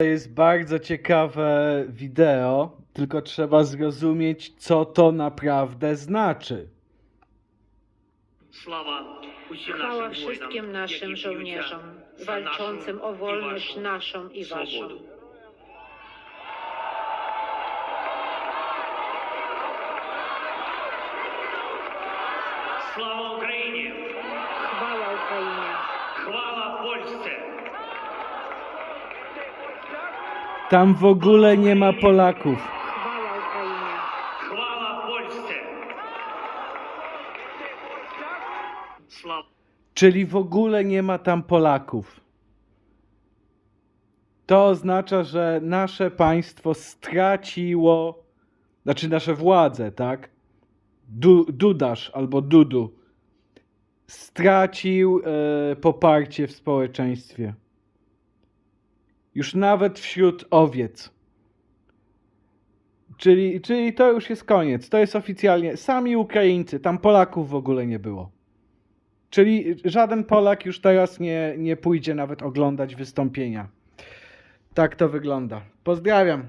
To jest bardzo ciekawe wideo, tylko trzeba zrozumieć, co to naprawdę znaczy. Chwała wszystkim naszym żołnierzom, walczącym o wolność naszą i waszą. Chwała Ukrainie! Chwała Polsce! Tam w ogóle nie ma Polaków. Czyli w ogóle nie ma tam Polaków. To oznacza, że nasze państwo straciło, znaczy nasze władze, tak? Du, Dudasz albo Dudu stracił y, poparcie w społeczeństwie. Już nawet wśród owiec. Czyli, czyli to już jest koniec. To jest oficjalnie. Sami Ukraińcy, tam Polaków w ogóle nie było. Czyli żaden Polak już teraz nie, nie pójdzie nawet oglądać wystąpienia. Tak to wygląda. Pozdrawiam.